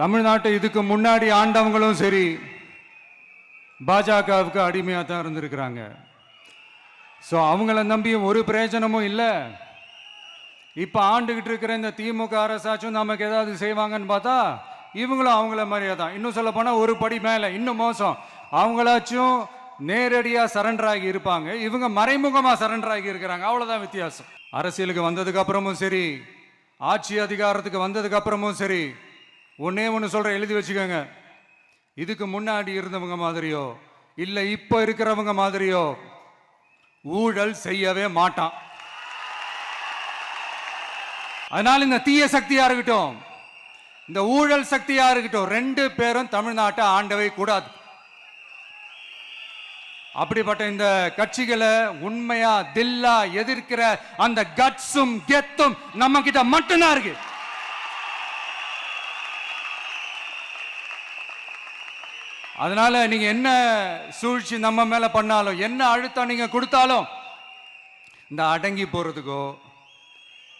தமிழ்நாட்டை இதுக்கு முன்னாடி ஆண்டவங்களும் சரி பாஜகவுக்கு அடிமையாக தான் இருந்திருக்கிறாங்க. ஸோ அவங்கள நம்பியும் ஒரு பிரயோஜனமும் இல்லை. இப்போ ஆண்டுகிட்டு இருக்கிற இந்த திமுக அரசாச்சும் நமக்கு ஏதாவது செய்வாங்கன்னு பார்த்தா இவங்களும் அவங்கள மாதிரியே தான். இன்னும் சொல்ல போனால் ஒரு படி மேலே இன்னும் மோசம். அவங்களாச்சும் நேரடியாக சரண்டர் ஆகி இருப்பாங்க. இவங்க மறைமுகமாக சரண்டர் ஆகி இருக்கிறாங்க. அவ்வளோதான் வித்தியாசம். அரசியலுக்கு வந்ததுக்கு அப்புறமும் சரி ஆட்சி அதிகாரத்துக்கு வந்ததுக்கு அப்புறமும் சரி ஒன்னே ஒன்று சொல்கிறேன் எழுதி வச்சுக்கோங்க. இதுக்கு முன்னாடி இருந்தவங்க மாதிரியோ இல்லை இப்போ இருக்கிறவங்க மாதிரியோ ஊழல் செய்யவே மாட்டான். அதனால இந்த தீய சக்தியாக இருக்கட்டும்? இந்த ஊழல் சக்தியாக இருக்கட்டும்? ரெண்டு பேரும் தமிழ்நாட்டை ஆண்டவை கூடாது. அப்படிப்பட்ட இந்த கட்சிகளை உண்மையா தில்லா எதிர்க்கிற அந்த கட்ஸும் கெத்தும் நம்ம கிட்ட மட்டும்தான் இருக்கு. அதனால நீங்க என்ன சூழ்ச்சி நம்ம மேல பண்ணாலும் என்ன அழுத்தம் நீங்க கொடுத்தாலும் இந்த அடங்கி போறதுக்கோ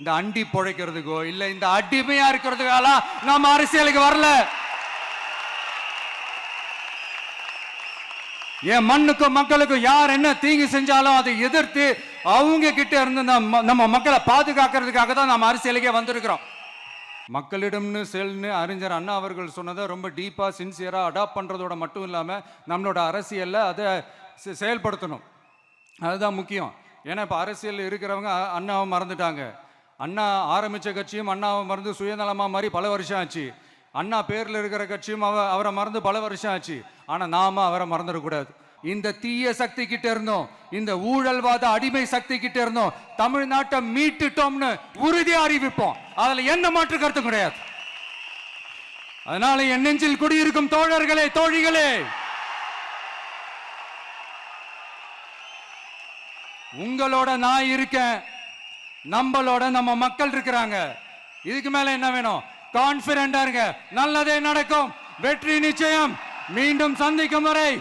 இந்த அண்டி பொழைக்கிறதுக்கோ இல்ல இந்த அடிமையா இருக்கிறதுக்காலாம் நம்ம அரசியலுக்கு வரல. என் மண்ணுக்கும் மக்களுக்கும் யார் என்ன தீங்கு செஞ்சாலும் அதை எதிர்த்து அவங்க கிட்ட இருந்து நம்ம நம்ம மக்களை பாதுகாக்கிறதுக்காக தான் நம்ம அரசியலுக்கே வந்திருக்கிறோம். மக்களிடம்னு செல்னு அறிஞர் அண்ணா அவர்கள் சொன்னதை ரொம்ப டீப்பாக சின்சியராக அடாப்ட் பண்ணுறதோட மட்டும் இல்லாமல் நம்மளோட அரசியலில் அதை செ- செயல்படுத்தணும். அதுதான் முக்கியம். ஏன்னா இப்போ அரசியல் இருக்கிறவங்க அண்ணாவை மறந்துட்டாங்க. அண்ணா ஆரம்பித்த கட்சியும் அண்ணாவை மறந்து சுயநலமாக மாதிரி பல வருஷம் ஆச்சு. அண்ணா பேரில் இருக்கிற கட்சியும் அவ அவரை மறந்து பல வருஷம் ஆச்சு. ஆனால் நாம அவரை மறந்துடக்கூடாது. இந்த தீய சக்தி கிட்ட இருந்தோம். இந்த ஊழல்வாத அடிமை சக்தி கிட்ட இருந்தோம். தமிழ்நாட்டை மீட்டுட்டோம்னு உறுதி அறிவிப்போம். அதுல என்ன மாற்று கருத்து கிடையாது. அதனால என் நெஞ்சில் குடியிருக்கும் தோழர்களே தோழிகளே உங்களோட நான் இருக்கேன். நம்மளோட நம்ம மக்கள் இருக்கிறாங்க. இதுக்கு மேல என்ன வேணும்? கான்பிடண்டா இருங்க. நல்லதே நடக்கும். வெற்றி நிச்சயம். மீண்டும் சந்திக்கும் வரை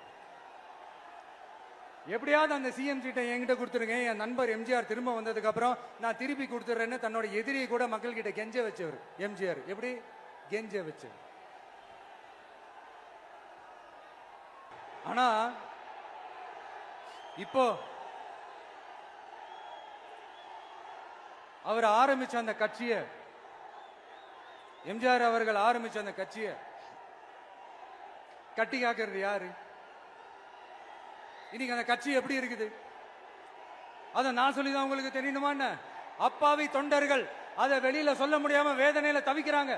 எப்படியாவது அந்த சிஎம் சீட்டை என்கிட்ட கொடுத்துருங்க. என் நண்பர் எம்ஜிஆர் திரும்ப வந்ததுக்கு அப்புறம் நான் திருப்பி கொடுத்துறேன்னு தன்னோட எதிரியை கூட மக்கள் கிட்ட கெஞ்ச வச்சவர் எம்ஜிஆர் எப்படி? கெஞ்ச வச்சவர். ஆனா இப்போ அவர் ஆரம்பிச்ச அந்த கட்சியை எம்ஜிஆர் அவர்கள் ஆரம்பிச்ச அந்த கட்சியை கட்டி காக்கிறது யாரு? இன்னைக்கு அந்த கட்சி எப்படி இருக்குது? அதை நான் சொல்லி தான் உங்களுக்கு தெரியணுமா என்ன? அப்பாவி தொண்டர்கள் அதை வெளியில சொல்ல முடியாம வேதனையில தவிக்கிறாங்க.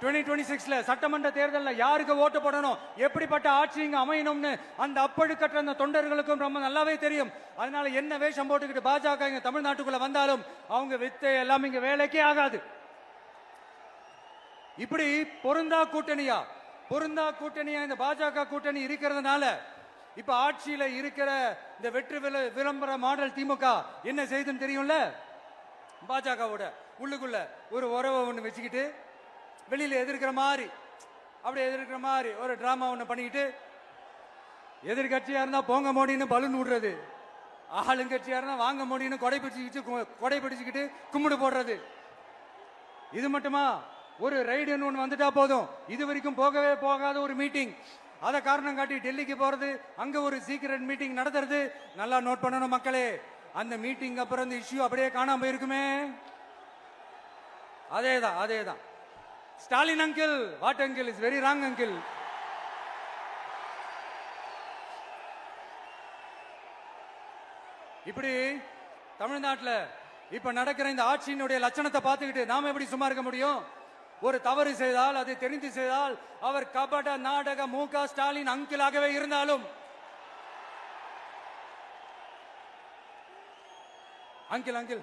டுவெண்ட்டி டுவெண்ட்டி சிக்ஸ்ல சட்டமன்ற தேர்தலில் யாருக்கு ஓட்டு போடணும்? எப்படிப்பட்ட ஆட்சி இங்க அமையணும்னு அந்த அப்பழுக்கற்ற அந்த தொண்டர்களுக்கும் ரொம்ப நல்லாவே தெரியும். அதனால என்ன வேஷம் போட்டுக்கிட்டு பாஜக இங்க தமிழ்நாட்டுக்குள்ள வந்தாலும் அவங்க வித்தை எல்லாம் இங்க வேலைக்கே ஆகாது. இப்படி பொருந்தா கூட்டணியா? பொருந்தா கூட்டணியா இந்த பாஜக கூட்டணி இருக்கிறதுனால இப்ப ஆட்சியில இருக்கிற இந்த வெற்றி விளம்பர மாடல் திமுக என்ன செய்துன்னு தெரியும்ல? பாஜகவோட உள்ளுக்குள்ள ஒரு உறவை ஒன்று வச்சுக்கிட்டு வெளியில எதிர்க்கிற மாதிரி அப்படியே எதிர்க்கிற மாதிரி ஒரு டிராமா ஒன்று பண்ணிக்கிட்டு எதிர்கட்சியா இருந்தா போங்க மோடின்னு பலூன் விடுறது ஆளுங்கட்சியா இருந்தா வாங்க மோடின்னு கொடை பிடிச்சிக்கிட்டு கொடை பிடிச்சிக்கிட்டு கும்பிடு போடுறது. இது மட்டுமா? ஒரு ரைடுன்னு ஒன்று வந்துட்டா போதும். இது வரைக்கும் போகவே போகாத ஒரு மீட்டிங் அதை காரணம் காட்டி டெல்லிக்கு போறது அங்க ஒரு சீக்கிரட் மீட்டிங் நடத்துறது. நல்லா நோட் பண்ணணும் மக்களே. அந்த மீட்டிங் அப்புறம் இந்த இஷ்யூ அப்படியே காணாம போயிருக்குமே. அதே தான் அதே தான் Stalin uncle what uncle is very wrong uncle இப்படி தமிழ்நாட்டில் இப்ப நடக்கிற இந்த ஆட்சியினுடைய லட்சணத்தை பார்த்துக்கிட்டு நாம எப்படி சும்மா இருக்க முடியும்? ஒரு தவறு செய்தால் அதை தெரிந்து செய்தால் அவர் கபட நாடக மு க ஸ்டாலின் அங்கிளாகவே இருந்தாலும். அங்கிள் அங்கிள்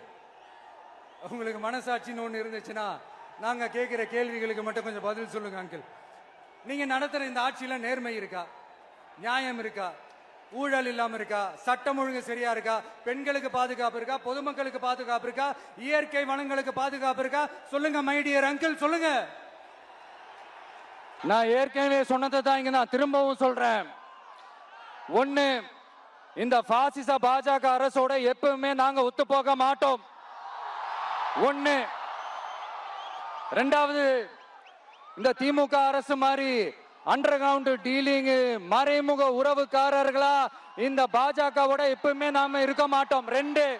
உங்களுக்கு மனசாட்சின்னு ஒன்று இருந்துச்சுன்னா நாங்க கேட்கிற கேள்விகளுக்கு மட்டும் கொஞ்சம் பதில் சொல்லுங்க அங்கிள். நீங்க நடத்துற இந்த ஆட்சியில நேர்மை இருக்கா? நியாயம் இருக்கா? ஊழல் இல்லாம இருக்கா? சட்டம் ஒழுங்கு சரியா இருக்கா? பெண்களுக்கு பாதுகாப்பு இருக்கா? பொதுமக்களுக்கு பாதுகாப்பு இருக்கா? இயற்கை வளங்களுக்கு பாதுகாப்பு இருக்கா? சொல்லுங்க மைடியர் அங்கிள் சொல்லுங்க. நான் ஏற்கனவே சொன்னதை தான் இங்க நான் திரும்பவும் சொல்றேன். ஒண்ணு இந்த பாசிச பாஜக அரசோட எப்பவுமே நாங்க ஒத்து போக மாட்டோம். ஒண்ணு ரெண்டாவது இந்த திமுக அரசு மாதிரி அண்டர் கிரவுண்ட் டீலிங் மறைமுக உறவுக்காரர்களா? இந்த பாஜகவோட எப்பவுமே நாம இருக்க மாட்டோம். ரெண்டு.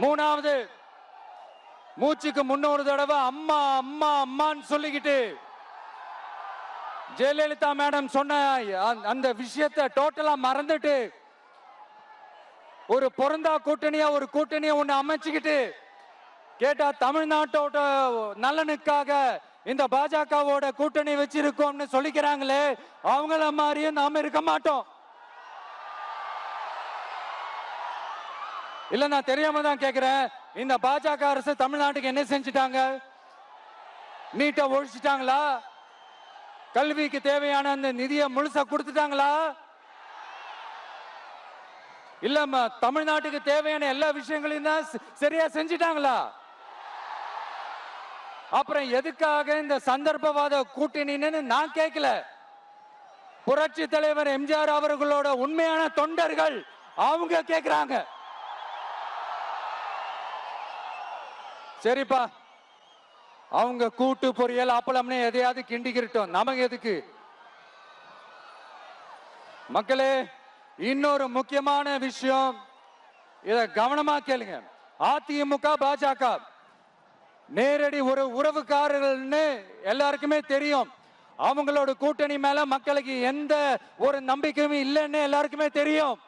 மூணாவது. மூச்சுக்கு முன்னொரு தடவை அம்மா அம்மா அம்மான்னு சொல்லிக்கிட்டு ஜெயலலிதா மேடம் சொன்ன அந்த- விஷயத்த விஷயத்தை டோட்டலா மறந்துட்டு ஒரு பொருந்தா கூட்டணியா ஒரு கூட்டணியை ஒண்ணு அமைச்சுக்கிட்டு கேட்டா தமிழ்நாட்டோட நலனுக்காக இந்த பாஜகவோட கூட்டணி வச்சிருக்கோம்னு சொல்லிக்கிறாங்களே அவங்கள மாதிரியும் நாம இருக்க மாட்டோம். இல்ல நான் தெரியாம தான் கேக்குறேன். இந்த பாஜக அரசு தமிழ்நாட்டுக்கு என்ன செஞ்சுட்டாங்க? நீட்டை ஒழிச்சிட்டாங்களா? கல்விக்கு தேவையான அந்த நிதியை முழுசா கொடுத்துட்டாங்களா? இல்ல தமிழ்நாட்டுக்கு தேவையான எல்லா விஷயங்களையும் தான் சரியா செஞ்சிட்டாங்களா? அப்புறம் எதுக்காக இந்த சந்தர்ப்பவாத கூட்டணின்னு நான் கேட்கல புரட்சி தலைவர் எம்ஜிஆர் அவர்களோட உண்மையான தொண்டர்கள் அவங்க கேக்குறாங்க. சரிப்பா. அவங்க கூட்டு பொரியல் அப்பளம்னு எதையாவது கிண்டிக்கிட்டோம் நமக்கு எதுக்கு? மக்களே இன்னொரு முக்கியமான விஷயம். இத கவனமா கேளுங்க. அதிமுக பாஜக. நேரடி ஒரு உறவுக்காரர்கள்னு எல்லாருக்குமே தெரியும். அவங்களோட கூட்டணி மேல மக்களுக்கு எந்த ஒரு நம்பிக்கையும் இல்லைன்னு எல்லாருக்குமே தெரியும்.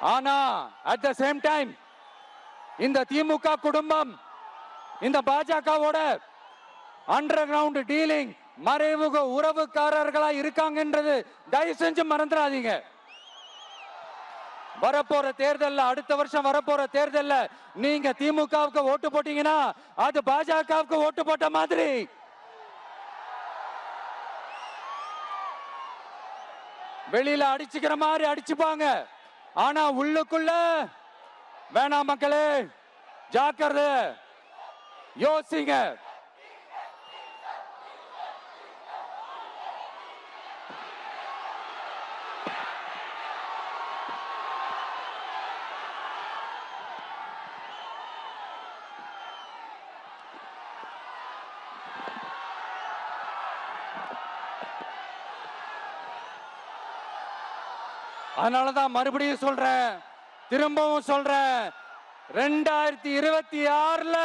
ஆனா அட் த சேம் டைம் இந்த திமுக குடும்பம் இந்த பாஜகவோட அண்டர் கிரவுண்ட் டீலிங் மறைமுக உறவுக்காரர்களா இருக்காங்கன்றது தயவு செஞ்சு மறந்துடாதீங்க. வரப்போற தேர்தல்ல அடுத்த வருஷம் வரப்போற தேர்தல்ல நீங்க திமுகவுக்கு ஓட்டு போட்டீங்கன்னா அது பாஜகவுக்கு ஓட்டு போட்ட மாதிரி. வெளியில அடிச்சுக்கிற மாதிரி அடிச்சுப்பாங்க. ஆனா உள்ளுக்குள்ள வேணாம் மக்களே ஜாக்கிரதை யோசிங்க. அதனாலதான் மறுபடியும் சொல்றேன். திரும்பவும் சொல்றேன். ரெண்டாயிரத்தி இருபத்தி ஆறுல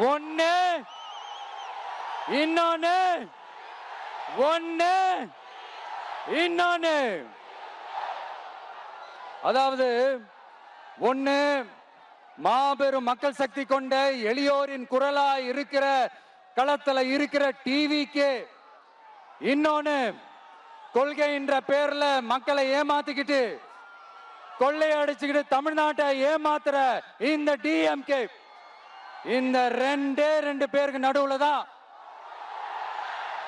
ஒன்னு இன்னொன்னு ஒன்னு இன்னொன்னு. அதாவது ஒன்னு மாபெரும் மக்கள் சக்தி கொண்ட எளியோரின் குரலா இருக்கிற களத்துல இருக்கிற டிவிக்கு இன்னொன்னு கொள்கைன்ற பேர்ல மக்களை ஏமாத்திக்கிட்டு கொள்ளையடிச்சுக்கிட்டு தமிழ்நாட்டை ஏமாத்துற இந்த டிஎம்கே இந்த ரெண்டே ரெண்டு பேருக்கு நடுவுல தான்